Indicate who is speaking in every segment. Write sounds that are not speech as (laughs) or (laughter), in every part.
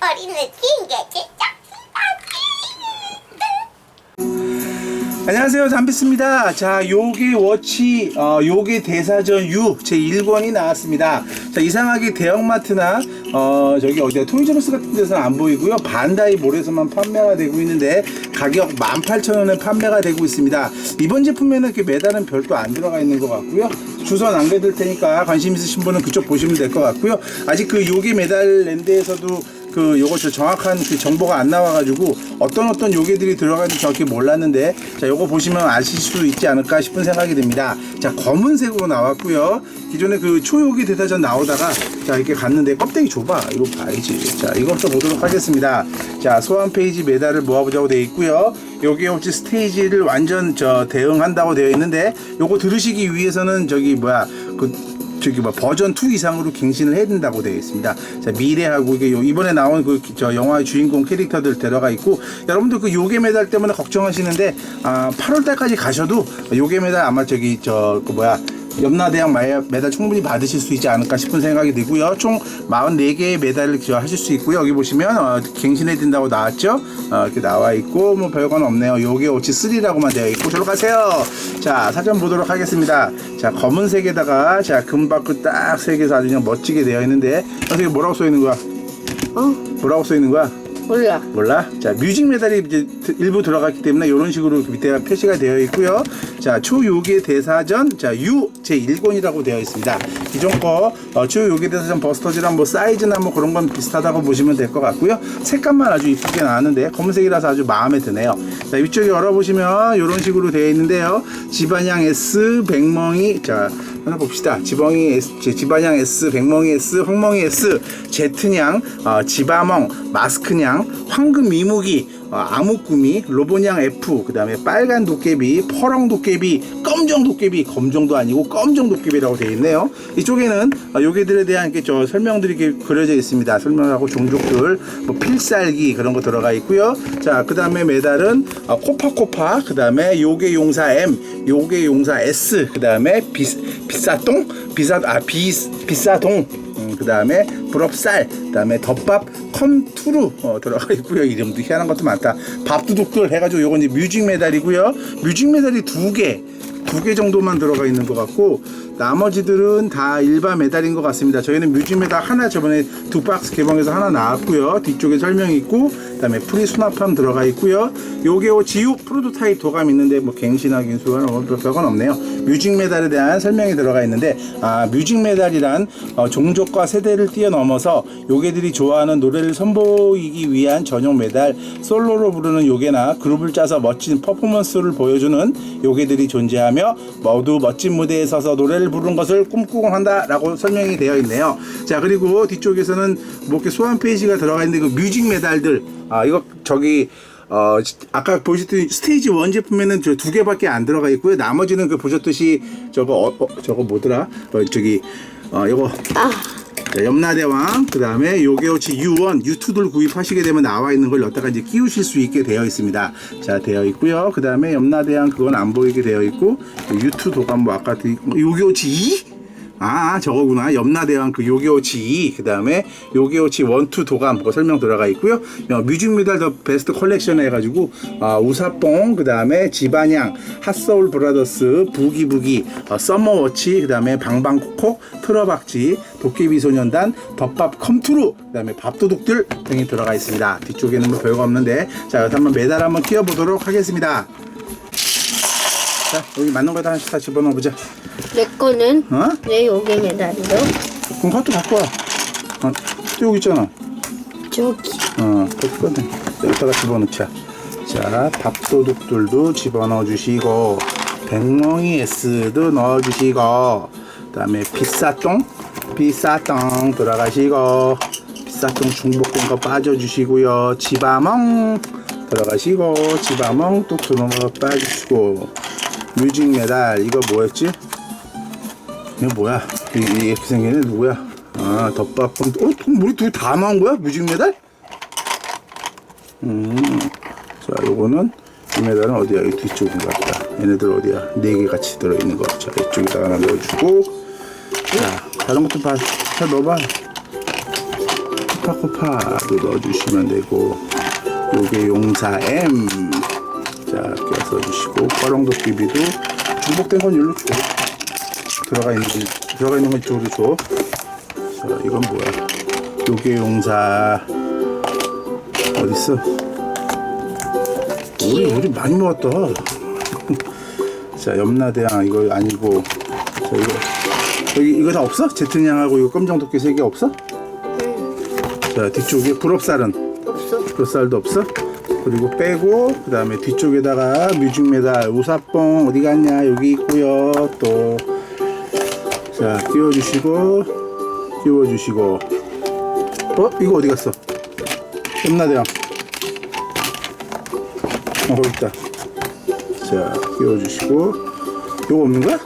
Speaker 1: 어린을 낀게 진짜
Speaker 2: 안녕하세요. 담비스입니다. 자 요게 워치 어, 요게 대사전 U 제 1권이 나왔습니다. 자 이상하게 대형마트나 어 저기 어디야 토이저로스 같은 데서는 안 보이고요. 반다이 몰에서만 판매가 되고 있는데 가격 18,000원에 판매가 되고 있습니다. 이번 제품에는 이렇게 메달은 별도 안 들어가 있는 것 같고요. 주소 남겨둘 테니까 관심 있으신 분은 그쪽 보시면 될 것 같고요. 아직 그 요게 메달 랜드에서도 그 요거 저 정확한 그 정보가 안 나와가지고 어떤 어떤 요괴들이 들어가는지 정확히 몰랐는데 자 요거 보시면 아실 수 있지 않을까 싶은 생각이 듭니다. 자 검은색으로 나왔고요. 기존에 그 초요괴 대사전 나오다가 자 이렇게 갔는데 껍데기 좁아 이거 봐야지. 자 이것도 보도록 하겠습니다. 자 소환 페이지 메달을 모아보자고 되어 있고요. 요게 혹시 스테이지를 완전 저 대응한다고 되어 있는데 요거 들으시기 위해서는 저기 뭐야 그 저기 뭐 버전 2 이상으로 갱신을 해야 된다고 되어 있습니다. 자, 미래하고 이게 요- 이번에 나온 그 저 영화의 주인공 캐릭터들 들어가 있고 여러분들 그 요괴 메달 때문에 걱정하시는데 아, 8월 달까지 가셔도 요괴 메달 아마 저기 저 그 뭐야 염라대왕 메달 충분히 받으실 수 있지 않을까 싶은 생각이 들고요. 총 44개의 메달을 기여하실 수 있고요. 여기 보시면 어, 갱신해 된다고 나왔죠. 어, 이렇게 나와 있고 뭐 별건 없네요. 요게 오치 3라고만 되어 있고 저로 가세요. 자 사전 보도록 하겠습니다. 자 검은색에다가 자 금박그 딱세 개서 아주 그냥 멋지게 되어 있는데 선생님 뭐라고 써 있는 거야?
Speaker 1: 어?
Speaker 2: 뭐라고 써 있는 거야?
Speaker 1: 몰라
Speaker 2: 몰라? 자, 뮤직 메달이 이제 일부 들어갔기 때문에 이런 식으로 밑에가 표시가 되어 있고요. 자, 초요괴 대사전, 자, U 제1권이라고 되어 있습니다. 기존 거, 어, 초요괴 대사전 버스터즈랑 뭐 사이즈나 뭐 그런 건 비슷하다고 보시면 될 것 같고요. 색감만 아주 이쁘게 나왔는데 검은색이라서 아주 마음에 드네요. 자, 위쪽에 열어보시면 이런 식으로 되어 있는데요. 지반양 S, 백멍이, 자, 하나 봅시다. 지방이 S, 지- 지반양 S, 백멍이 S, 황멍이 S, 제트냥, 어, 지바멍, 마스크냥, 황금 이무기, 어, 아무꾸미, 로보냥 F, 그 다음에 빨간 도깨비, 퍼렁 도깨비, 검정 도깨비, 검정도 아니고 검정 도깨비라고 되어 있네요. 이쪽에는 어, 요괴들에 대한 이렇게 저 설명들이 그려져 있습니다. 설명하고 종족들, 뭐 필살기 그런 거 들어가 있고요. 자, 그 다음에 메달은 어, 코파코파, 그 다음에 요괴 용사 M, 요괴 용사 S, 그 다음에 비, 비싸똥, 비싸 아 비, 비싸동. 음, 그 다음에 부럽쌀, 그 다음에 덮밥 컴투루 어, 들어가 있고요. 이름도 희한한 것도 많다. 밥도둑들 해가지고 요건 이제 뮤직 메달이고요. 뮤직 메달이 두 개, 두 개 정도만 들어가 있는 것 같고 나머지들은 다 일반 메달인 것 같습니다. 저희는 뮤직 메달 하나 저번에 두 박스 개봉해서 하나 나왔고요. 뒤쪽에 설명이 있고 그다음에 프리 수납함 들어가 있고요. 요게오 지우 프로토타입 도감 있는데 뭐 갱신하기 인수가 뭐 별건 없네요. 뮤직 메달에 대한 설명이 들어가 있는데 아 뮤직 메달이란 어, 종족과 세대를 뛰어넘어서 요괴들이 좋아하는 노래를 선보이기 위한 전용 메달 솔로로 부르는 요괴나 그룹을 짜서 멋진 퍼포먼스를 보여주는 요괴들이 존재하며 모두 멋진 무대에 서서 노래를 부르는 것을 꿈꾸곤 한다라고 설명이 되어 있네요. 자 그리고 뒤쪽에서는 뭐 이렇게 소환 페이지가 들어가 있는데 그 뮤직 메달들 아 이거 저기 어 아까 보셨듯이 스테이지 원 제품에는 저 두 개밖에 안 들어가 있고요. 나머지는 그 보셨듯이 저거 어, 어, 저거 뭐더라? 어, 저기 어 이거
Speaker 1: 아
Speaker 2: 자, 염라대왕, 그 다음에 요게오치 U1, U2들 구입하시게 되면 나와 있는 걸 여기다가 이제 끼우실 수 있게 되어 있습니다. 자, 되어 있고요. 그 다음에 염라대왕 그건 안 보이게 되어 있고, U2 도감 뭐 아까 드- 요게오치 2? 아, 저거구나. 염라대왕 그 요게오치 2, 그 다음에 요게오치 1, 2 도감 그거 설명 들어가 있고요. 어, 뮤직 미달 더 베스트 컬렉션 해가지고, 아, 우사뽕, 그 다음에 지반양, 핫소울 브라더스, 부기부기, 어, 서머워치, 그 다음에 방방코코, 틀어박지, 도깨비 소년단, 덮밥 컴투루, 그 다음에 밥도둑들 등이 들어가 있습니다. 뒤쪽에는 뭐 별거 없는데, 자, 여기 한번 메달 한번 끼워보도록 하겠습니다. 자, 여기 맞는 거다 하나씩 다 집어넣어 보자.
Speaker 1: 내 거는
Speaker 2: 어?
Speaker 1: 왜 여기 메달이요?
Speaker 2: 그럼 카트 갖고 와. 어, 또 여기 있잖아.
Speaker 1: 저기
Speaker 2: 어, 그거 꺼내. 여기다가 집어넣자. 자, 밥도둑들도 집어넣어 주시고, 백멍이 S도 넣어 주시고, 그 다음에 비싸똥, 비싸똥 들어가시고, 비싸똥 중복된 거 빠져주시고요. 지바멍 들어가시고, 지바멍 또 들어온 거 빠지시고, 뮤직 메달, 이거 뭐였지? 이거 뭐야? 이, 이 이렇게 생긴 애 누구야? 아, 덮밥꿈. 어, 우리 둘 다 나온 거야? 뮤직 메달? 음. 자, 요거는 이 메달은 어디야? 이 뒤쪽인가 보다. 얘네들 어디야? 네 개 같이 들어있는 거. 자, 이쪽에다가 하나 넣어주고. 자, 다른 것도 봐. 다 넣어봐. 코파코파도 넣어주시면 되고 요게 용사 M 자 껴서 주시고 꺼렁도끼비도 중복된 건 일로 줘 들어가 있는 건 들어가 있는 건 이쪽으로 줘 자 이건 뭐야? 요게 용사. 어딨어? 우리 우리 많이 모았다. (laughs) 자 염라대왕 이거 아니고 자 이거. 여기 이거 다 없어? 제트냥하고 이거 검정 도끼 세 개 없어? 자 뒤쪽에 불업살은?
Speaker 1: 없어.
Speaker 2: 불살도 없어? 그리고 빼고 그 다음에 뒤쪽에다가 뮤직메달 우사뽕 어디 갔냐? 여기 있고요. 또자 끼워주시고 끼워주시고. 어? 이거 어디 갔어? 염라대왕. 어 거기 있다. 자 끼워주시고. 이거 없는 거야?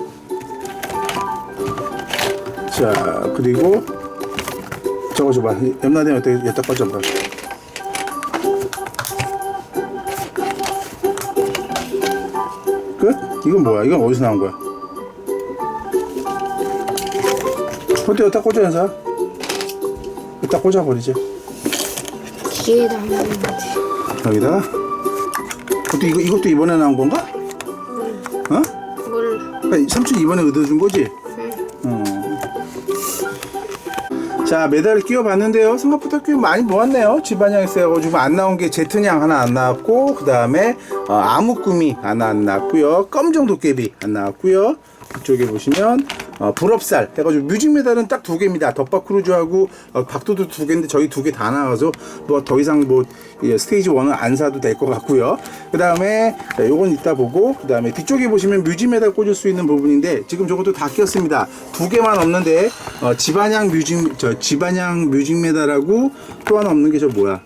Speaker 2: 자 그리고 저거 줘봐. 어떻게 여기다 꽂아봐 이건 뭐야? 이건 어디서 나온 거야? 어디 여기다 꽂아 연사 여기다 꽂아버리지
Speaker 1: 뒤에다 한번
Speaker 2: 여기다가 어떻게 이거, 이것도 이번에 나온 건가? 어?
Speaker 1: 몰라.
Speaker 2: 그러니까 삼촌 이번에 얻어준 거지? 어. 자 메달을 끼워봤는데요 생각보다 꽤 많이 모았네요 집안양 있어가지고 안 나온 게 제트냥 하나 안 나왔고 그 다음에 어, 아무꾸미 하나 안 나왔고요. 검정 도깨비 안 나왔고요. 이쪽에 보시면 어, 불업살 해가지고 뮤직 메달은 딱 두 개입니다. 덧박 크루즈하고 어, 박도도 두 개인데 저희 두 개 다 나와서 뭐 더 이상 뭐 예, 스테이지 1은 안 사도 될 것 같고요. 그 다음에 요건 이따 보고 그 다음에 뒤쪽에 보시면 뮤직 메달 꽂을 수 있는 부분인데 지금 저것도 다 꼈습니다. 두 개만 없는데 어, 집안양 뮤직 저 집안양 뮤직 메달하고 또 하나 없는 게 저 뭐야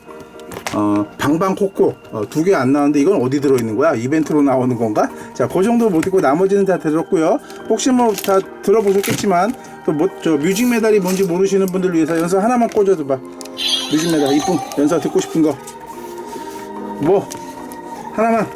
Speaker 2: 어, 방방콕콕 어, 두 개 안 나왔는데 이건 어디 들어있는 거야? 이벤트로 나오는 건가? 자, 그 정도 못 듣고 나머지는 다 들었고요. 혹시 뭐 다 들어보셨겠지만 또 뭐 저 뮤직 메달이 뭔지 모르시는 분들 위해서 연서 하나만 꽂아도 봐. 뮤직 메달 이쁜 연서 듣고 싶은 거. 뭐 하나만.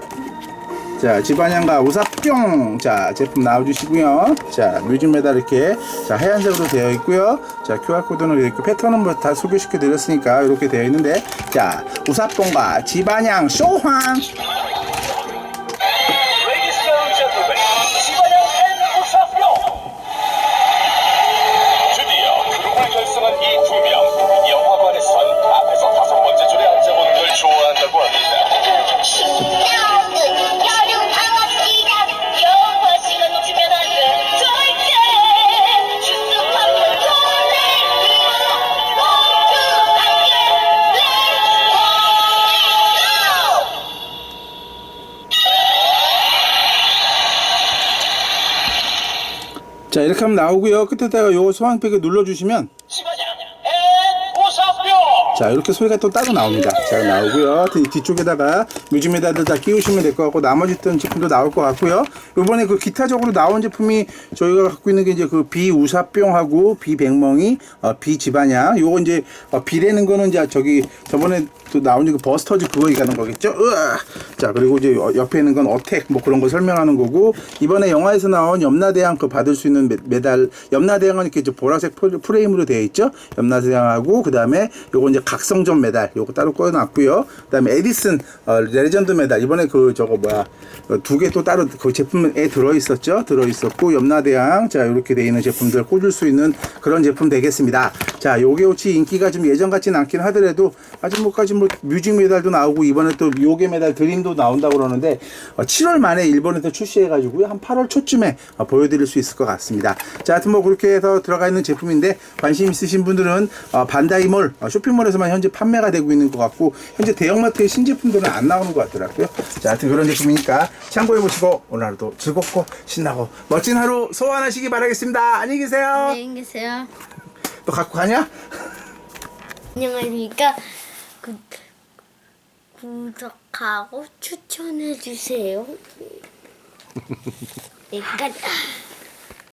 Speaker 2: 자, 집안양과 우사뿅. 자, 제품 나와주시고요. 자, 뮤직 메달 이렇게 자 하얀색으로 되어 있고요. 자, QR 코드는 이렇게 패턴은 뭐 다 소개시켜 드렸으니까 이렇게 되어 있는데, 자, 우사뿅과 집안양 쇼황. 자, 이렇게 하면 나오고요. 끝에다가 요 소황팩을 눌러주시면! 자 이렇게 소리가 또 따로 나옵니다. 자 나오고요. 뒤, 뒤쪽에다가 뮤직 메달들 다 끼우시면 될 것 같고 나머지 떤 제품도 나올 것 같고요. 요번에 그 기타적으로 나온 제품이 저희가 갖고 있는 게 이제 그 비우사병하고 비백멍이 어, 비지바냐. 요거 이제 어, 비라는 거는 이제 저기 저번에 또 나온 그 버스터즈 그거 얘기하는 거겠죠? 으아. 자 그리고 이제 어, 옆에 있는 건 어택 뭐 그런 거 설명하는 거고 이번에 영화에서 나온 염라대왕 그 받을 수 있는 메, 메달 염라대왕은 이렇게 보라색 프레- 프레임으로 되어 있죠? 염라대왕하고 그 다음에 요거 이제 각성전 메달 요거 따로 꺼놨고요. 그 다음에 에디슨 어, 레전드 메달. 이번에 그 저거 뭐야? 두개 또 따로 그 제품에 들어 있었죠? 들어 있었고 염라대왕. 자 이렇게 되어 있는 제품들 꽂을 수 있는 그런 제품 되겠습니다. 자 요게 혹시 인기가 좀 예전 같지는 않긴 하더라도 아직 뭐까지 뭐 뮤직 메달도 나오고 이번에 또 요게 메달 드림도 나온다고 그러는데 어, 7월 말에 일본에서 출시해가지고요. 한 8월 초쯤에 어, 보여드릴 수 있을 것 같습니다. 자 하여튼 뭐 그렇게 해서 들어가 있는 제품인데 관심 있으신 분들은 어, 반다이몰 어, 쇼핑몰에서 만 현재 판매가 되고 있는 것 같고 현재 대형마트의 신제품들은 안 나오는 것 같더라고요 자 하여튼 그런 제품이니까 참고해 보시고 오늘 하루도 즐겁고 신나고 멋진 하루 소환하시기 바라겠습니다 안녕히 계세요
Speaker 1: 안녕히 계세요.
Speaker 2: 또 갖고 가냐?
Speaker 1: 안녕하십니까. 구, 구독하고 추천해 주세요. 네, 끝.